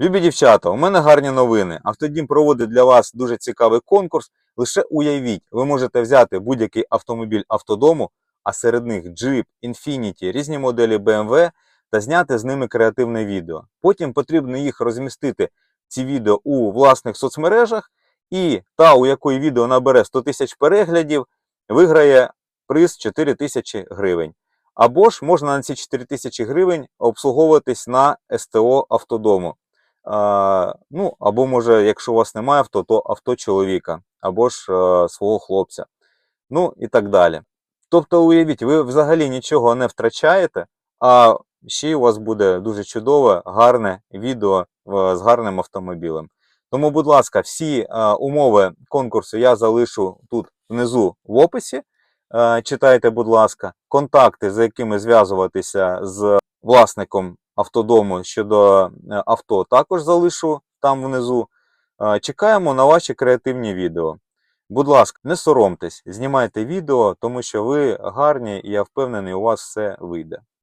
Любі дівчата, у мене гарні новини. Автодім проводить для вас дуже цікавий конкурс. Лише уявіть, ви можете взяти будь-який автомобіль автодому, а серед них Jeep, Infiniti, різні моделі BMW та зняти з ними креативне відео. Потім потрібно їх розмістити ці відео у власних соцмережах, і та, у якої відео набере 100 тисяч переглядів, виграє приз 4 тисячі гривень. Або ж можна на ці 4 тисячі гривень обслуговуватись на СТО автодому. Ну, або може, якщо у вас немає авто, то авто чоловіка, або ж е, свого хлопця. Ну і так далі. Тобто, уявіть, ви взагалі нічого не втрачаєте, а ще у вас буде дуже чудове, гарне відео з гарним автомобілем. Тому, будь ласка, всі е, умови конкурсу я залишу тут внизу в описі. Е, Читайте, будь ласка, контакти, за якими зв'язуватися з власником автодому щодо е, авто, також залишу там внизу. Е, Чекаємо на ваші креативні відео. Будь ласка, не соромтесь, знімайте відео, тому що ви гарні, і я впевнений, у вас все вийде.